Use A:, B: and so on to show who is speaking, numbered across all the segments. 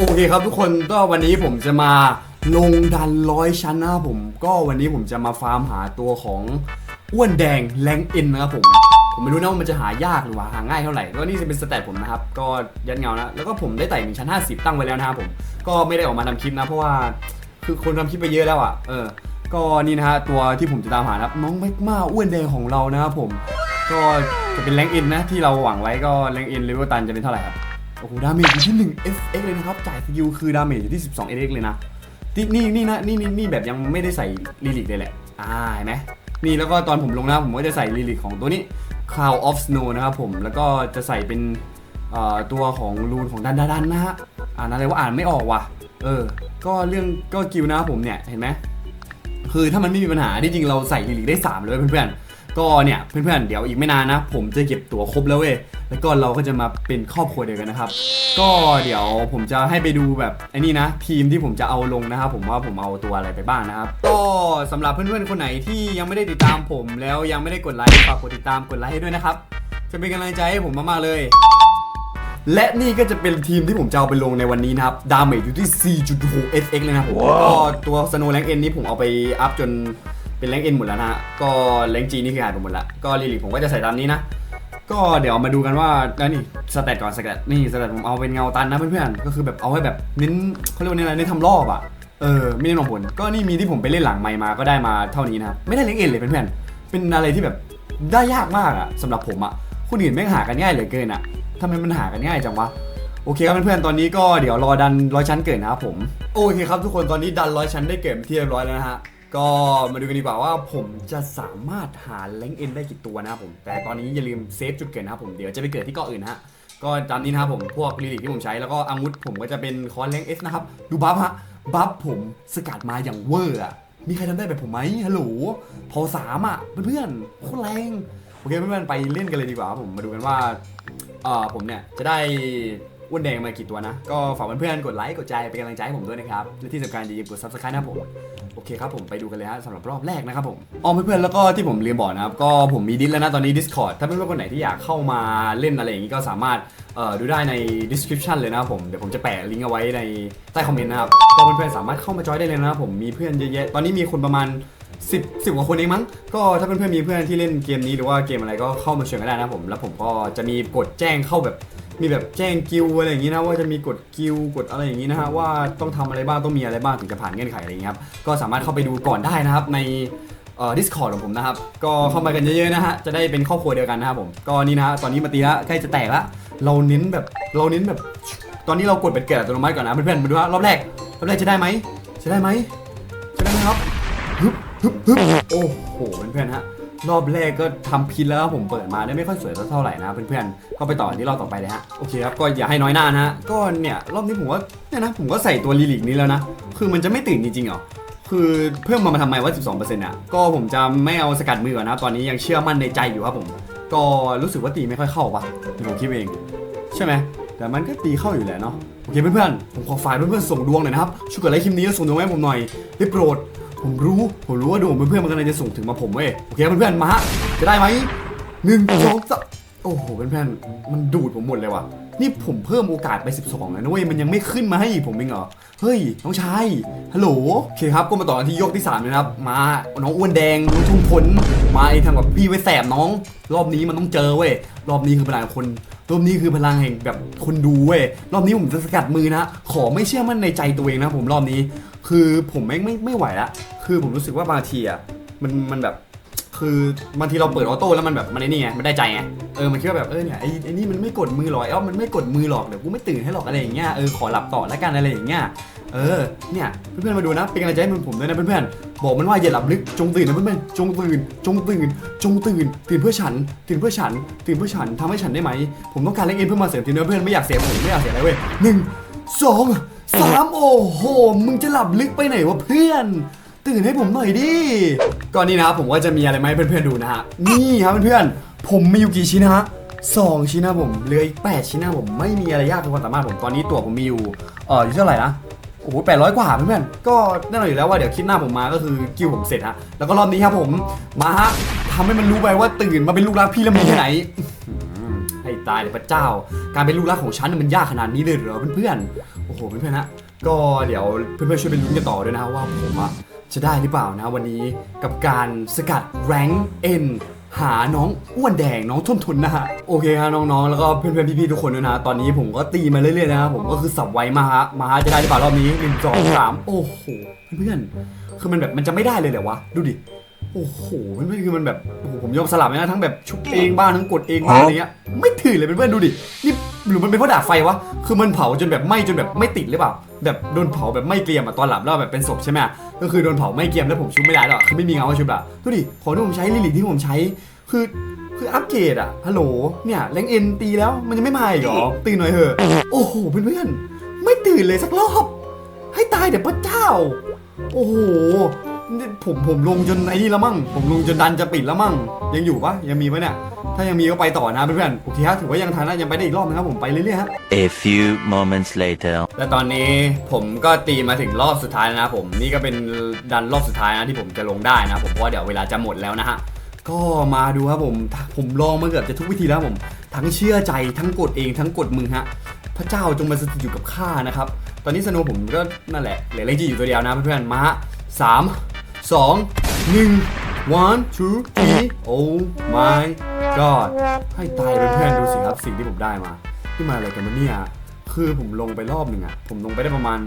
A: โอเคครับทุกคนก็วันนี้ผมจะมาลงดันร้อยชั้นนะครับผม ก็วันนี้ผมจะมาฟาร์มหาตัวของอ้วนแดงแรงเอ็นนะครับผม ผมไม่รู้นะว่ามันจะหายากหรือว่าหาง่ายเท่าไหร่ก็นี่จะเป็นสเตตผมนะครับ ก็ยัดเงานะแล้วก็ผมได้ไต่ถึงชั้น 50 ตั้งไว้แล้วนะครับผม ก็ไม่ได้ออกมาทำคลิปนะ เพราะว่าคือคนทำคลิปไปเยอะแล้วอะเออ ก็นี่นะฮะตัวที่ผมจะตามหานะครับน้องแมกมาอ้วนแดงของเรานะครับผม ก็จะเป็นแรงเอ็นนะที่เราหวังไว้ก็แรงเอ็นเลเวลตันจะเป็นเท่าไหร่ครับ โอ้โหดาเมจอยู่ที่1 FX เลยนะครับ จ่ายสกิลคือดาเมจอยู่ที่ 12 FX เลยนะนี่นี่นี่นะนี่นี่นี่แบบยังไม่ได้ใส่ลิลิกเลยแหละ อ่าเห็นไหมนี่แล้วก็ตอนผมลงนะผมก็จะใส่ลิลิกของตัวนี้ Cloud of Snow นะครับผม แล้วก็จะใส่เป็นตัวของรูนของดันดันนะฮะ อ่านอะไรว่าอ่านไม่ออกว่ะ เออ ก็เรื่องก็กิวนะครับผมเนี่ย เห็นไหม คือถ้ามันไม่มีปัญหาที่จริงเราใส่ลิลิกได้ 3 เลยเว้ยเพื่อนๆ ก็เนี่ยเพื่อนๆเดี๋ยวอีกไม่นานนะ ผมจะเก็บตั๋วครบแล้วเว้ยแล้วก็เราก็จะมาเป็นครอบครัวเดียวกันนะครับ ก็เดี๋ยวผมจะให้ไปดูแบบไอ้นี่นะ ทีมที่ผมจะเอาลงนะครับ ผมว่าผมเอาตัวอะไรไปบ้างนะครับ ก็สำหรับเพื่อนๆคนไหนที่ยังไม่ได้ติดตามผม แล้วยังไม่ได้กดไลค์ฝากกดติดตามกดไลค์ให้ด้วยนะครับ จะเป็นกำลังใจให้ผมมากๆเลยและนี่ก็จะเป็นทีมที่ผมจะเอาไปลงในวันนี้นะครับ ดาเมจอยู่ที่ 4.6 FX เลยนะผมก็ตัวสโนแรงเอ็นนี้ผมเอาไปอัพจน เป็นแรงเอ็นหมดแล้วนะฮะก็แรงจีนี่คือหายไปหมดละก็ลิลิผมก็จะใส่ตามนี้นะ ก็เดี๋ยวมาดูกันว่าแล้วนี่สแตทก่อนสแตทนี่สแตทผมเอาเป็นเงาตันนะเพื่อนๆก็คือแบบเอาให้แบบเน้นเขาเรียกว่าเน้นอะไรเน้นทำรอบอะเออไม่เน้นหวังผลก็นี่มีที่ผมไปเล่นหลังไมมาก็ได้มาเท่านี้นะครับไม่ได้เล็งเอ็นเลยเพื่อนๆเป็นอะไรที่แบบได้ยากมากอะสำหรับผมอะคนอื่นแม่งหากันง่ายเหลือเกินอะทำไมมันหากันง่ายจังวะโอเคครับเพื่อนๆตอนนี้ก็เดี๋ยวรอดันร้อยชั้นเกิดนะครับผมโอเคครับทุกคนตอนนี้ดันร้อยชั้นได้เกิดเที่เรียบร้อยแล้วนะฮะ ก็มาดูกันดีกว่าว่าผมจะสามารถหาแรงเอ็นได้กี่ตัวนะครับผม แต่ตอนนี้อย่าลืมเซฟจุดเกิดนะครับผมเดี๋ยวจะไปเกิดที่เกาะอื่นฮะก็ตามนี้นะครับผมพวกลิลิกที่ผมใช้แล้วก็อาวุธผมก็จะเป็นคอนแรงเอสนะครับ ดูบัฟฮะบัฟผมสกัดมาอย่างเวอร์อะมีใครทำได้แบบผมไหมฮัลโหลพอสามอะเพื่อนๆโคตรแรงโอเคเพื่อนๆไปเล่นกันเลยดีกว่าผมมาดูกันว่าเออผมเนี่ยจะได้ อ้วนแดงมากี่ตัวนะ ก็ฝากเพื่อนๆกดไลค์กดใจเป็นกำลังใจให้ผมด้วยนะครับ และที่สำคัญอย่าลืมกด subscribe นะผม โอเคครับผมไปดูกันเลยฮะสำหรับรอบแรกนะครับผมอ๋อเพื่อนๆแล้วก็ที่ผมเรียนบอกนะครับ ก็ผมมีดิสแล้วนะตอนนี้ Discord ถ้าเพื่อนๆคนไหนที่อยากเข้ามาเล่นอะไรอย่างนี้ก็สามารถเอ่อดูได้ใน description เลยนะครับผมเดี๋ยวผมจะแปะลิงก์เอาไว้ในใต้คอมเมนต์นะครับก็เพื่อนๆสามารถเข้ามาจอยได้เลยนะครับผมมีเพื่อนเยอะแยะตอนนี้มีคนประมาณสิบสิบกว่าคนเองมั้ง ก็ถ้าเพื่อนๆมีเพื่อนที่เล่นเกมนี้หรือว่าเกมอะไรก็เข้ามาเชิญกันได้นะผม แล้วผมก็จะมีกดแจ้งเข้าแบบ มีแบบแจ้งกิลด์อะไรอย่างนี้นะว่าจะมีกดกิลด์กดอะไรอย่างนี้นะฮะว่าต้องทำอะไรบ้างต้องมีอะไรบ้างถึงจะผ่านเงื่อนไขอะไรอย่างนี้ครับก็สามารถเข้าไปดูก่อนได้นะครับในเอ่อ Discord ของผมนะครับ ก็เข้ามากันเยอะๆนะฮะ จะได้เป็นครอบครัวเดียวกันนะครับผม ก็นี่นะฮะ ตอนนี้มาตีละใกล้จะแตกละ เราเน้นแบบ เราเน้นแบบ ตอนนี้เรากดเป็นเกิดอัตโนมัติก่อนนะเพื่อนๆ มาดูฮะรอบแรก รอบแรกจะได้ไหม จะได้ไหม จะได้ไหมครับ ฮึบฮึบฮึบโอ้โห เพื่อนๆฮะ รอบแรกก็ทำพินแล้วผมเปิดมาได้ไม่ค่อยสวยเท่าไหร่นะเพื่อนๆก็ไปต่อที่รอบต่อไปเลยฮะโอเคครับก็อย่าให้น้อยหน้านะฮะก็เนี่ยรอบนี้ผมว่าเนี่ยนะผมก็ใส่ตัวลิลิกนี้แล้วนะ คือมันจะไม่ตื่นจริงๆหรอคือเพิ่มมามาทำไมว่า 12%อะก็ผมจะไม่เอาสกัดมือก่อนนะ ตอนนี้ยังเชื่อมั่นในใจอยู่ครับผม ก็รู้สึกว่าตีไม่ค่อยเข้าปะผมคิดเอง ใช่ไหมแต่มันก็ตีเข้าอยู่แหละเนาะโอเคเพื่อนๆผมขอฝ่ายเพื่อนๆส่งดวงหน่อยนะครับช่วยกดไลค์คลิปนี้แล้วส่งดวงให้ผมหน่อยได้โปรด ผมรู้ ผมรู้ว่าดวงเพื่อนๆมันกำลังจะส่งถึงมาผมเว้ย โอเคเพื่อนๆ มาฮะจะได้ไหมหนึ่งสองสามโอ้โหเพื่อนๆ มันดูดผมหมดเลยว่ะ นี่ผมเพิ่มโอกาสไป 12แล้วนะเว้ย มันยังไม่ขึ้นมาให้ผมเองเหรอ เฮ้ย น้องชาย ฮัลโหล โอเคครับ ก็มาต่อกันที่ยกที่สามนะครับ มา น้องอ้วนแดงน้องทุ่งพลมาไอ้ทำกับพี่ไว้แสบน้อง รอบนี้มันต้องเจอเว้ย รอบนี้คือพลังคนรอบนี้คือพลังแห่งแบบคนดูเว้ย รอบนี้ผมจะสกัดมือนะ ขอไม่เชื่อมั่นในใจตัวเองนะผมรอบนี้ คือผมไม่ไม่ไม่ไหวละคือผมรู้สึกว่าบางทีอะมันมันแบบ คือบางทีเราเปิดออโต้แล้วมันแบบมันไอ้นี่ไงมันได้ใจไงเออมันคิดว่าแบบเออเนี่ยไอ้ไอ้นี่มันไม่กดมือหรอกไอ้อ้อมมันไม่กดมือหรอกเดี๋ยวกูไม่ตื่นให้หรอกอะไรอย่างเงี้ยเออขอหลับต่อแล้วกันอะไรอย่างเงี้ยเออเนี่ยเพื่อนๆมาดูนะเป็นกำลังใจให้ผมด้วยนะเพื่อนๆบอกมันว่าอย่าหลับลึกจงตื่นนะเพื่อนๆจงตื่น จงตื่น จงตื่นตื่นเพื่อฉันตื่นเพื่อฉันตื่นเพื่อฉันทำให้ฉันได้ไหมผมต้องการเล่นเองเพื่อมาเสริมทีมนเพื่อนไม่อยากเสียผมไม่อยากเสียอะไรเว้ยหนึ่งสอง สามโอ้โห มึงจะหลับลึกไปไหนวะเพื่อน ตื่นให้ผมหน่อยดิ ก่อนนี้นะครับผมก็จะมีอะไรมาให้เพื่อนๆดูนะฮะ นี่ครับเพื่อนๆ ผมมีอยู่กี่ชิ้นนะฮะสองชิ้นนะผมเหลืออีกแปดชิ้นนะผมไม่มีอะไรยากเป็นความสามารถผมตอนนี้ตัวผมมีอยู่เอออยู่เท่าไหร่นะโอ้โหแปดร้อยกว่าเพื่อนๆก็แน่นอนอยู่แล้วว่าเดี๋ยวคลิปหน้าผมมาก็คือกิวผมเสร็จฮะแล้วก็รอบนี้ครับผมมาฮะทำให้มันรู้ไปว่าตื่นมาเป็นลูกรักพี่แล้วมีแค่ไหนให้ตายเลยพระเจ้า การเป็นลูกรักของฉันน่มันยากขนาดนี้เลยเหรอเพื่อนๆ โอ้โหเพื่อนๆนะก็เดี๋ยวเพื่อนๆช่วยเป็นลุ้นกันต่อด้วยนะว่าผมอะจะได้หรือเปล่านะวันนี้กับการสกัดแรงเอ็นหาน้องอ้วนแดงน้องทนทนนะฮะโอเคครับน้องๆ แล้วก็เพื่อนๆพี่ๆทุกคนด้วยนะ ตอนนี้ผมก็ตีมาเรื่อยๆนะครับผมก็คือสับไวมาฮะมาฮะจะได้หรือเปล่ารอบนี้หนึ่งสองสามโอ้โหเพื่อนๆคือมันแบบมันจะไม่ได้เลยเหรอวะดูดิโอ้โหเพื่อนๆคือมันแบบโอ้โหผมยอมสลับเลยนะทั้งแบบชุบเองบ้างทั้งกดเองบ้างอะไรเงี้ยไม่ถือเลยเพื่อนๆดูดินี่ หรือมันเป็นเพราะดาบไฟวะ คือมันเผาจนแบบไหม้จนแบบไม่ติดหรือเปล่า แบบโดนเผาแบบไม่เกรียมอะตอนหลับแล้วแบบเป็นศพใช่ไหมก็คือโดนเผาไม่เกรียมแล้วผมชุบไม่ได้หรอกคือไม่มีเงาให้ชุบอะดูดิของที่ผมใช้ลิลิที่ผมใช้ คือคืออัปเกรดอะฮัลโหล เนี่ยแรงเอ็นตีแล้วมันยังไม่มาอีกเหรอ ตื่นหน่อยเถอะ โอ้โหเพื่อนๆ ไม่ตื่นเลยสักรอบ ให้ตายเดี๋ยวพระเจ้า โอ้โหนี่ผมผมลงจนไอ้นี่แล้วมั่ง ผมลงจนดันจะปิดแล้วมั่ง ยังอยู่ปะยังมีปะเนี่ย ถ้ายังมีก็ไปต่อนะเพื่อนๆ โอเคฮะถือว่ายังทันนะยังไปได้อีกรอบนะครับผมไปเรื่อยๆฮะ
B: A few moments later.
A: และตอนนี้ผมก็ตีมาถึงรอบสุดท้ายแล้วนะผมนี่ก็เป็นดันรอบสุดท้ายนะที่ผมจะลงได้นะผมเพราะว่าเดี๋ยวเวลาจะหมดแล้วนะฮะก็มาดูครับผมผมลองมาเกือบจะทุกวิธีแล้วผม ทั้งเชื่อใจทั้งกดเองทั้งกดมือฮะพระเจ้าจงมาสถิตอยู่กับข้านะครับตอนนี้สโนว์ผมก็นั่นแหละเหลือเลขจีอยู่ตัวเดียวนะเพื่อนๆมาฮะสามสองหนึ่ง one two three oh my god ให้ตายเพื่อนๆดูสิครับสิ่งที่ผมได้มาที่มาอะไรกันมาเนี่ยคือผมลงไปรอบหนึ่งอะผมลงไปได้ประมาณ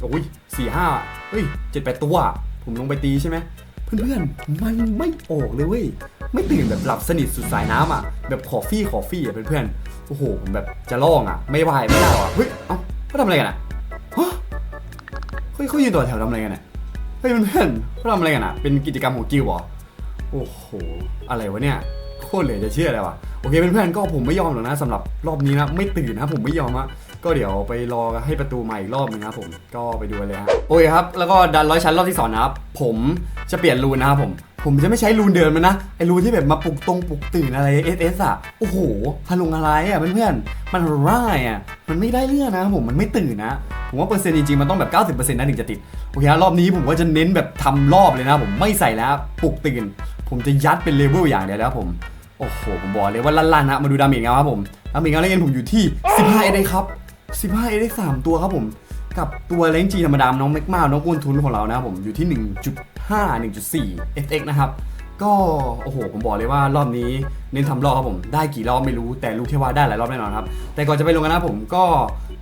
A: โอ้ยสี่ห้าเฮ้ยเจ็ดแปดตัวอะผมลงไปตีใช่ไหมเพื่อนๆมันไม่ออกเลยเว้ยไม่ตื่นแบบหลับสนิทสุดสายน้ำอะแบบขอฟี่ขอฟี่อะเพื่อนๆโอ้โหผมแบบจะล่องอะไม่ไหวไม่ได้อะเฮ้ยเอ้าเขาทำอะไรกันอะฮะเฮ้ยเขายืนต่อแถวทำอะไรกันอะเฮ้ยเพื่อนๆเขาทำอะไรกันอะเป็นกิจกรรมของกิลด์เหรอโอ้โหอะไรวะเนี่ย โคตรเหลือจะเชื่อเลยว่ะโอเคเพื่อนๆก็ผมไม่ยอมหรอกนะสำหรับรอบนี้นะไม่ตื่นนะผมไม่ยอมอะก็เดี๋ยวไปรอให้ประตูใหม่อีกรอบนึงครับผมก็ไปดูเลยฮะโอเคครับแล้วก็ดันร้อยชั้นรอบที่สองนะครับผมจะเปลี่ยนรูนนะครับผมผมจะไม่ใช้รูนเดิมมันนะไอรูนที่แบบมาปลุกตรงปลุกตื่นอะไรเอสเอสอะโอ้โหฮาลงอะไรอะเพื่อนๆมันร่ายอะมันไม่ได้เรื่องนะผมมันไม่ตื่นนะผมว่าเปอร์เซ็นต์จริงๆมันต้องแบบ 90%นะถึงจะติด โอเครอบนี้ผมก็จะเน้นแบบทำรอบเลยนะ ผมไม่ใส่แล้วปลุกตื่น ผมจะยัดเป็นเลเวลอย่างเดียวแล้วผม โอ้โห ผมบอกเลยว่าลั่นๆนะมาดูดาเมจกันครับผม ดาเมจกันเล่นผมอยู่ที่ 15เอเครับ 15เอได้3ตัวครับผม กับตัวเล้งจีธรรมดา น้องแม็กมาน้องกุนทุนของเรานะครับผม อยู่ที่ 1.5 1.4 FX นะครับ ก็โอ้โหผมบอกเลยว่ารอบนี้เน้นทำรอบครับผมได้กี่รอบไม่รู้แต่รู้แค่ว่าได้หลายรอบแน่นอนครับแต่ก่อนจะไปลงกันนะผมก็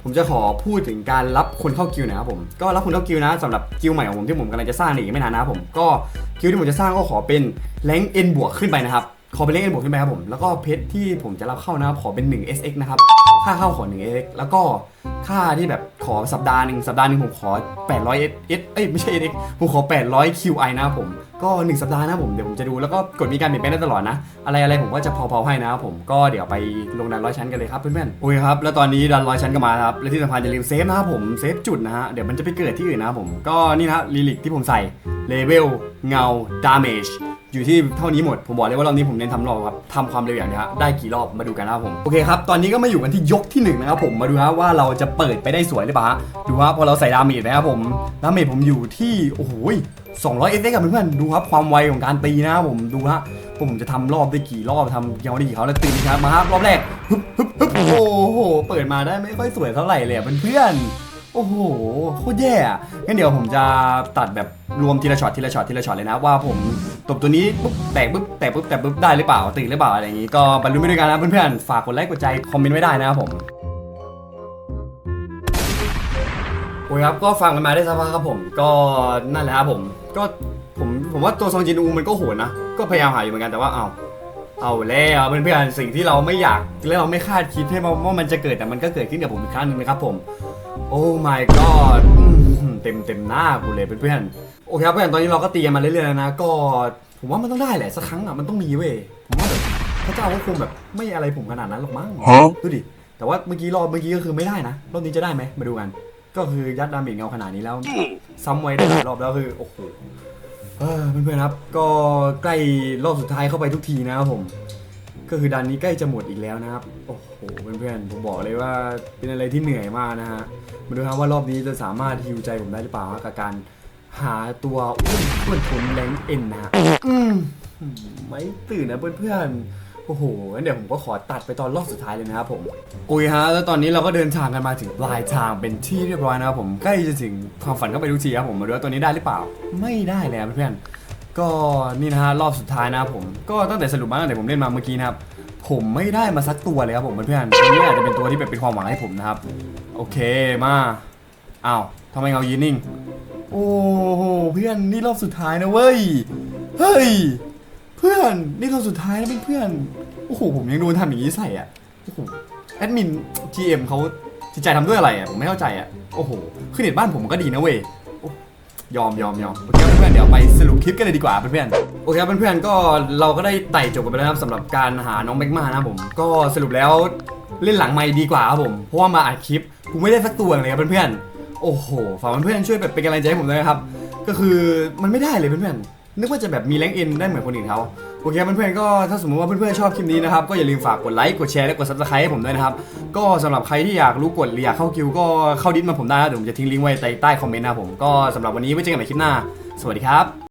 A: ผมจะขอพูดถึงการรับคนเข้ากิวหนะครับผมก็รับคนเข้ากิวนะสำหรับกิวใหม่ของผมที่ผมกำลังจะสร้างในอีกไม่นานนะครับผมก็กิวที่ผมจะสร้างก็ขอเป็นแรงเอ็นบวกขึ้นไปนะครับขอเป็นเลขเอ็นบวกขึ้นไปครับผม แล้วก็เพชรที่ผมจะรับเข้านะครับขอเป็น 1 SX นะครับ ค่าเข้าขอ1 SX แล้วก็ค่าที่แบบขอสัปดาห์หนึ่งสัปดาห์หนึ่งผมขอ 800 S เอ้ยไม่ใช่ SX ผมขอ 800 QI นะครับผม ก็ 1 สัปดาห์นะผมเดี๋ยวผมจะดูแล้วก็กดมีการเปลี่ยนแปลงได้ตลอดนะ อะไรอะไรผมก็จะพอๆให้นะครับผมก็เดี๋ยวไปลงดันร้อยชั้นกันเลยครับเพื่อนๆโอเคครับแล้วตอนนี้ดันร้อยชั้นก็มาครับและที่สำคัญอย่าลืมเซฟนะครับผมเซฟจุดนะฮะเดี๋ยวมันจะไปเกิดที่อื่นนะครับผมก็นี่นะลิลิกที่ผมใส่เลเวลเงาดาเมจ อยู่ที่เท่านี้หมด ผมบอกเลยว่ารอบนี้ผมเน้นทำรอบครับทำความเร็วอย่างเดียวฮะได้กี่รอบมาดูกันนะครับผม โอเคครับ ตอนนี้ก็มาอยู่กันที่ยกที่หนึ่งนะครับผม มาดูฮะว่าเราจะเปิดไปได้สวยหรือเปล่าฮะดูฮะพอเราใส่ดาเมจนะครับผม ดาเมจผมอยู่ที่ โอ้โห200เอฟเกับเพื่อนๆดูครับความไวของการตีนะครับผม ดูฮะผมจะทำรอบได้กี่รอบทำยาวได้กี่เขาแล้วตีครับมาครับรอบแรก ฮึบฮึบฮึบโอ้โห เปิดมาได้ไม่ค่อยสวยเท่าไหร่เลยเพื่อนๆ โอ้โหโคตรแย่อะงั้นเดี๋ยวผมจะตัดแบบรวมทีละช็อตทีละช็อตทีละช็อตเลยนะว่าผมตบตัวนี้ปุ๊บแตกปุ๊บแตกปุ๊บแตกปุ๊บได้หรือเปล่าตื่นหรือเปล่าอะไรอย่างงี้ก็บรรลุไม่ด้วยกันนะเพื่อนๆฝากกดไลค์กดใจคอมเมนต์ไว้ได้นะครับผมโอ้ยครับก็ฟังกันมาได้สักพักครับผมก็นั่นแหละครับผมก็ผมผมว่าตัวซองจินอูมันก็โหดนะก็พยายามหาอยู่เหมือนกันแต่ว่าเอาเอาแล้วเพื่อนๆสิ่งที่เราไม่อยากและเราไม่คาดคิดให้มาว่ามันจะเกิดแต่มันก็เกิดขึ้นกับผมอีกครั้งหนึงนะครับผม โอ้ my god อืมเต็มเต็มหน้ากูเลยเพื่อนๆ โอเคครับเพื่อนตอนนี้เราก็ตีกันมาเรื่อยๆแล้วนะ ก็ผมว่ามันต้องได้แหละสักครั้งอะมันต้องมีเว้ย ผมว่าแบบพระเจ้าก็คงแบบไม่อะไรผมขนาดนั้นหรอกมั้ง
B: Huh?
A: ดูดิ แต่ว่าเมื่อกี้รอบเมื่อกี้ก็คือไม่ได้นะ รอบนี้จะได้ไหมมาดูกัน ก็คือยัดดาเมจเงาขนาดนี้แล้วซ้ำไว้ได้หลายรอบแล้วคือโอ้โหเออเพื่อนๆครับ ก็ใกล้รอบสุดท้ายเข้าไปทุกทีนะครับผม ก็คือดันนี้ใกล้จะหมดอีกแล้วนะครับ โอ้โหเพื่อนๆผมบอกเลยว่าเป็นอะไรที่เหนื่อยมากนะฮะมาดูครับว่ารอบนี้จะสามารถฮิวใจผมได้หรือเปล่ากับการหาตัวอ้วนอ้วนแรงเอ็นนะฮะอืมไม่ตื่นนะเพื่อนๆโอ้โหงั้นเดี๋ยวผมก็ขอตัดไปตอนรอบสุดท้ายเลยนะครับผมโอ้ยฮะแล้วตอนนี้เราก็เดินทางกันมาถึงปลายทางเป็นที่เรียบร้อยนะครับผมใกล้จะถึงความฝันเข้าไปทุกทีครับผมมาดูว่าตัวนี้ได้หรือเปล่า ไม่ได้เลยครับเพื่อนๆ ก็นี่นะฮะรอบสุดท้ายนะครับผมก็ตั้งแต่สรุปมาตั้งแต่ผมเล่นมาเมื่อกี้นะครับผมไม่ได้มาสักตัวเลยครับผมเพื่อนๆตัวนี้อาจจะเป็นตัวที่แบบเป็นความหวังให้ผมนะครับ โอเคมาอ้าวทำไมเงายืนนิ่ง โอ้โหเพื่อนนี่รอบสุดท้ายนะเว้ยเฮ้ยเพื่อนนี่รอบสุดท้ายนะเพื่อนโอ้โหผมยังโดนทำอย่างนี้ใส่อะโอ้โหแอดมิน GM เขาจิตใจทำด้วยอะไรอะผมไม่เข้าใจอะโอ้โหคือเน็ตบ้านผมก็ดีนะเว้ย ยอมยอมยอมโอเคเพื่อนๆเดี๋ยวไปสรุปคลิปกันเลยดีกว่าเพื่อนๆโอเคเพื่อนๆก็เราก็ได้ไต่จบกันไปแล้วนะครับสำหรับการหาน้องแม็กมานะผมก็สรุปแล้วเล่นหลังไม่ดีกว่าครับผมเพราะว่ามาอัดคลิปกูไม่ได้สักตัวเลยครับเพื่อนๆโอ้โหฝากเพื่อนๆช่วยแบบเป็นกำลังใจให้ผมด้วยนะครับก็คือมันไม่ได้เลยเพื่อนๆ นึกว่าจะแบบมีแรงเอ็นได้เหมือนคนอื่นเขาโอเคเพื่อนๆก็ถ้าสมมติว่าเพื่อนๆชอบคลิปนี้นะครับก็อย่าลืมฝากกดไลค์กดแชร์และกด subscribe ให้ผมด้วยนะครับก็สำหรับใครที่อยากรู้กฎหรืออยากเข้าคิวก็เข้าดิสมาผมได้นะเดี๋ยวผมจะทิ้งลิงก์ไว้ใต้ใต้คอมเมนต์นะผมก็สำหรับวันนี้ไว้เจอกันใหม่คลิปหน้า สวัสดีครับ